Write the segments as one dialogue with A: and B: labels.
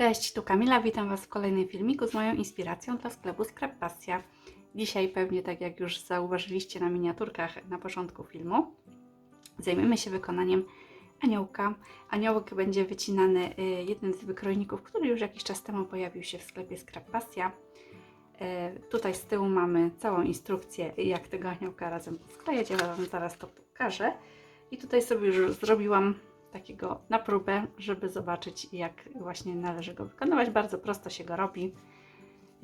A: Cześć, tu Kamila, witam Was w kolejnym filmiku z moją inspiracją dla sklepu Scrap Pasja. Dzisiaj pewnie, tak jak już zauważyliście na miniaturkach na początku filmu, zajmiemy się wykonaniem aniołka. Aniołek będzie wycinany y, jednym z wykrojników, który już jakiś czas temu pojawił się w sklepie Scrap Pasja. Y, Tutaj z tyłu mamy całą instrukcję, jak tego aniołka razem sklejać. Ja Wam zaraz to pokażę. I tutaj sobie już zrobiłam takiego na próbę, żeby zobaczyć, jak właśnie należy go wykonywać. Bardzo prosto się go robi.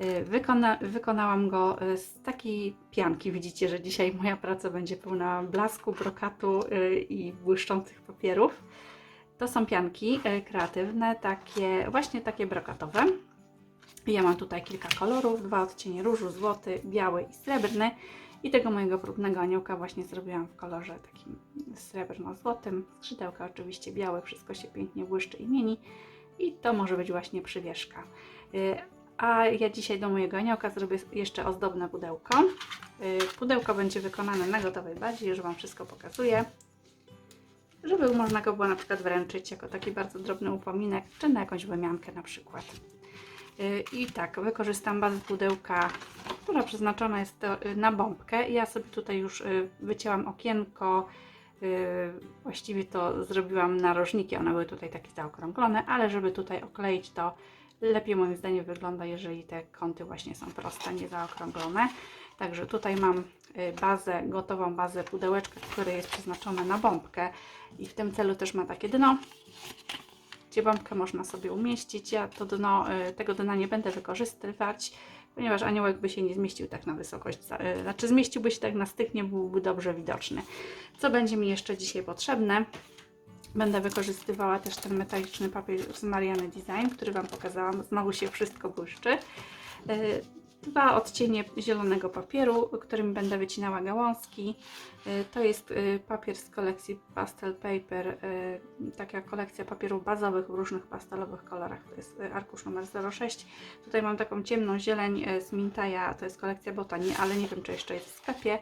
A: Y, Wykona, wykonałam go y, z takiej pianki. Widzicie, że dzisiaj moja praca będzie pełna blasku, brokatu y, i błyszczących papierów. To są pianki kreatywne, takie właśnie takie brokatowe. Ja mam tutaj kilka kolorów, dwa odcienie różu, złoty, biały i srebrny. I tego mojego próbnego aniołka właśnie zrobiłam w kolorze takim srebrno-złotym. Skrzydełka oczywiście białe, wszystko się pięknie błyszczy i mieni. I to może być właśnie przywieszka. Y, A ja dzisiaj do mojego aniołka zrobię jeszcze ozdobne pudełko. Y, Pudełko będzie wykonane na gotowej bazie, już Wam wszystko pokazuję. Żeby można go było na przykład wręczyć jako taki bardzo drobny upominek, czy na jakąś wymiankę na przykład. I tak, wykorzystam bazę pudełka, która przeznaczona jest na bombkę. Ja sobie tutaj już y, wycięłam okienko, y, właściwie to zrobiłam narożniki, one były tutaj takie zaokrąglone, ale żeby tutaj okleić to lepiej moim zdaniem wygląda, jeżeli te kąty właśnie są proste, nie zaokrąglone. Także tutaj mam y, bazę, gotową bazę pudełeczka, które jest przeznaczone na bombkę i w tym celu też ma takie dno, gdzie bombkę można sobie umieścić. Ja to dno, y, tego dna nie będę wykorzystywać, ponieważ aniołek by się nie zmieścił tak na wysokość, y, znaczy zmieściłby się tak na styk, nie byłby dobrze widoczny. Co będzie mi jeszcze dzisiaj potrzebne? Będę wykorzystywała też ten metaliczny papier z Mariany Design, który Wam pokazałam. Znowu się wszystko błyszczy. Dwa odcienie zielonego papieru, którym będę wycinała gałązki. Y, To jest y, papier z kolekcji Pastel Paper, y, taka kolekcja papierów bazowych w różnych pastelowych kolorach. To jest arkusz numer 06. Tutaj mam taką ciemną zieleń z Mintaja, to jest kolekcja Botani, ale nie wiem czy jeszcze jest w sklepie.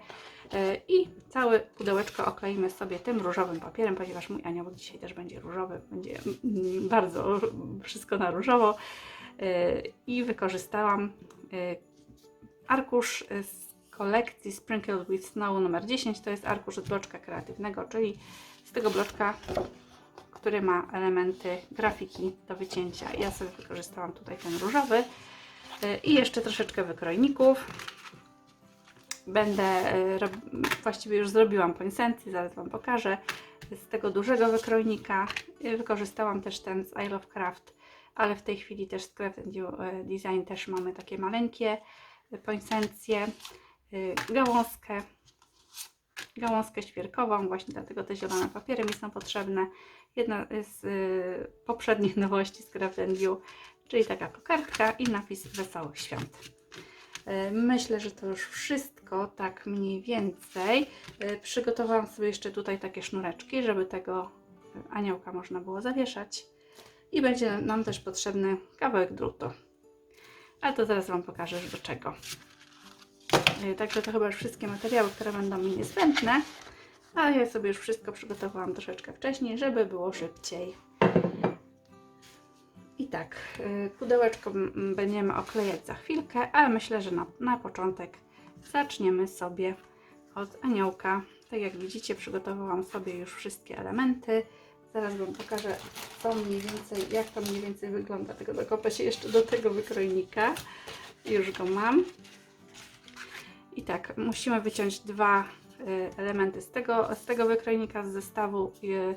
A: I całe pudełeczko okleimy sobie tym różowym papierem, ponieważ mój anioł dzisiaj też będzie różowy, będzie mm, bardzo wszystko na różowo. Y, I wykorzystałam y, arkusz z kolekcji Sprinkled with Snow numer 10. To jest arkusz z bloczka kreatywnego, czyli z tego bloczka, który ma elementy grafiki do wycięcia. Ja sobie wykorzystałam tutaj ten różowy y, i jeszcze troszeczkę wykrojników. Będę, właściwie już zrobiłam poinsencję, zaraz Wam pokażę. Z tego dużego wykrojnika wykorzystałam też ten z I Love Craft, ale w tej chwili też You, y, Design też mamy takie maleńkie poinsencję, y, gałązkę, gałązkę świerkową, właśnie dlatego te zielone papiery mi są potrzebne. Jedna z poprzednich nowości z You, czyli taka kokardka i napis Wesołych Świąt. Myślę, że to już wszystko, tak mniej więcej. Przygotowałam sobie jeszcze tutaj takie sznureczki, żeby tego aniołka można było zawieszać. I będzie nam też potrzebny kawałek drutu. Ale to zaraz Wam pokażę, do czego. Y, Także to chyba już wszystkie materiały, które będą mi niezbędne. Ale ja sobie już wszystko przygotowałam troszeczkę wcześniej, żeby było szybciej. I tak, y, pudełeczko będziemy oklejać za chwilkę, ale myślę, że na, na początek zaczniemy sobie od aniołka. Tak jak widzicie, przygotowałam sobie już wszystkie elementy. Zaraz Wam pokażę, co mniej więcej, jak to mniej więcej wygląda. Tego dokopę się jeszcze do tego wykrojnika. Już go mam. I tak, musimy wyciąć dwa y, elementy z tego, z tego wykrojnika, z zestawu. Y,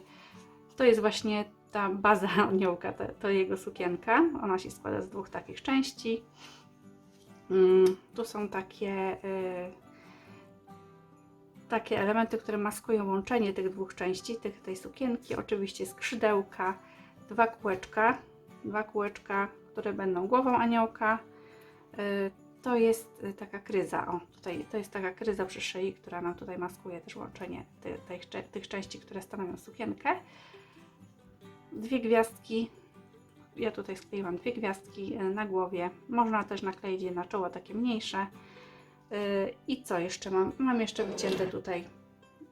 A: to jest właśnie ta baza aniołka, to, to jego sukienka. Ona się składa z dwóch takich części. Mm, tu są takie, y, takie elementy, które maskują łączenie tych dwóch części, tych, tej sukienki. Oczywiście skrzydełka, dwa kółeczka, dwa kółeczka, które będą głową aniołka. Y, to jest y, taka kryza, o tutaj to jest taka kryza przy szyi, która nam tutaj maskuje też łączenie ty, tych, tych części, które stanowią sukienkę. Dwie gwiazdki, ja tutaj skleiłam dwie gwiazdki y, na głowie, można też nakleić je na czoło, takie mniejsze. I co jeszcze mam? Mam jeszcze wycięte tutaj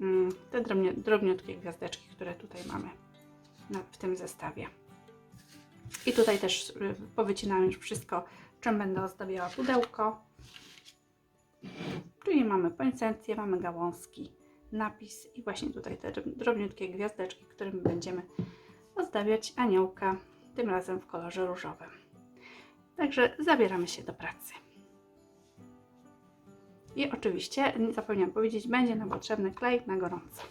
A: mm, te drobniutkie gwiazdeczki, które tutaj mamy w tym zestawie. I tutaj też y, powycinałam już wszystko, czym będę ozdabiała pudełko. Czyli mamy poinsencję, mamy gałązki, napis i właśnie tutaj te drob- drobniutkie gwiazdeczki, którymi będziemy ozdabiać aniołka, tym razem w kolorze różowym. Także zabieramy się do pracy. I oczywiście, nie zapomniałam powiedzieć, będzie nam potrzebny klej na gorąco.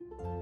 A: Thank you.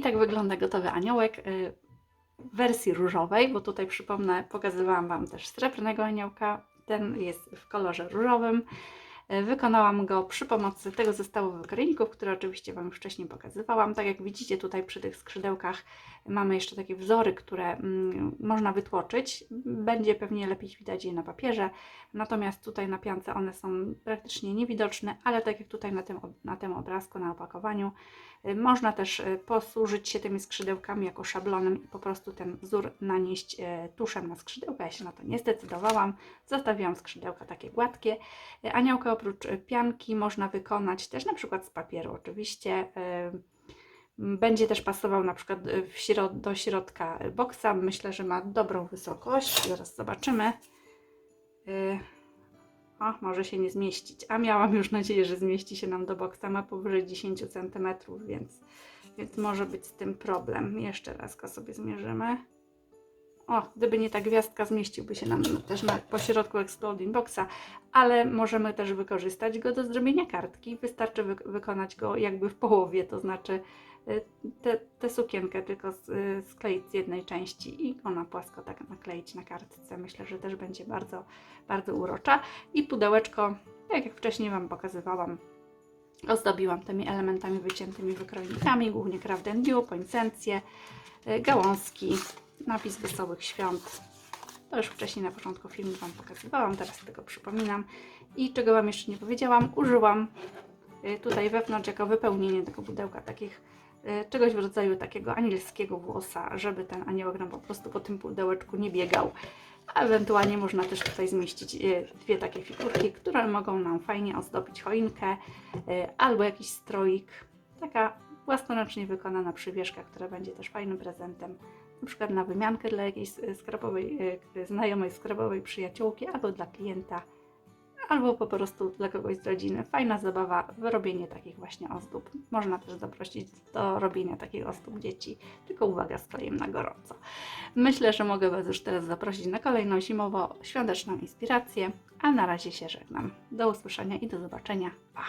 A: Tak wygląda gotowy aniołek y, w wersji różowej, bo tutaj przypomnę, pokazywałam Wam też srebrnego aniołka. Ten jest w kolorze różowym. Y, Wykonałam go przy pomocy tego zestawu wykrojników, które oczywiście Wam wcześniej pokazywałam. Tak jak widzicie tutaj przy tych skrzydełkach mamy jeszcze takie wzory, które mm, można wytłoczyć. Będzie pewnie lepiej widać je na papierze. Natomiast tutaj na piance one są praktycznie niewidoczne, ale tak jak tutaj na tym, na tym obrazku, na opakowaniu, można też y, posłużyć się tymi skrzydełkami jako szablonem i po prostu ten wzór nanieść y, tuszem na skrzydełka. Ja się na to nie zdecydowałam, zostawiłam skrzydełka takie gładkie. Y, Aniołka oprócz y, pianki można wykonać też na przykład z papieru oczywiście. y, Będzie też pasował na przykład y, środ- do środka boksa. Myślę, że ma dobrą wysokość. Zaraz zobaczymy. O, może się nie zmieścić. A miałam już nadzieję, że zmieści się nam do boksa. Ma powyżej 10 cm, więc, więc może być z tym problem. Jeszcze raz go sobie zmierzymy. O, gdyby nie ta gwiazdka, zmieściłby się nam też na pośrodku Exploding Boxa, ale możemy też wykorzystać go do zrobienia kartki. Wystarczy wy wykonać go jakby w połowie, to znaczy tę te, sukienkę tylko z, y, skleić z jednej części i ona płasko tak nakleić na kartce. Myślę, że też będzie bardzo, bardzo urocza. I pudełeczko, tak jak wcześniej Wam pokazywałam, ozdobiłam tymi elementami wyciętymi wykrojnikami, głównie Craft and Dew, y, gałązki, napis Wesołych Świąt. To już wcześniej na początku filmu Wam pokazywałam, teraz tylko przypominam. I czego Wam jeszcze nie powiedziałam, użyłam y, tutaj wewnątrz jako wypełnienie tego pudełka takich czegoś w rodzaju takiego anielskiego włosa, żeby ten aniołek nam po prostu po tym pudełeczku nie biegał. A ewentualnie można też tutaj zmieścić y, dwie takie figurki, które mogą nam fajnie ozdobić choinkę y, albo jakiś stroik. Taka własnoręcznie wykonana przywieszka, która będzie też fajnym prezentem na przykład na wymiankę dla jakiejś y, y, znajomej skrabowej przyjaciółki, albo dla klienta, albo po prostu dla kogoś z rodziny. Fajna zabawa, wyrobienie takich właśnie ozdób. Można też zaprosić do robienia takich ozdób dzieci, tylko uwaga, stojem na gorąco. Myślę, że mogę Was już teraz zaprosić na kolejną zimowo-świąteczną inspirację, a na razie się żegnam. Do usłyszenia i do zobaczenia. Pa!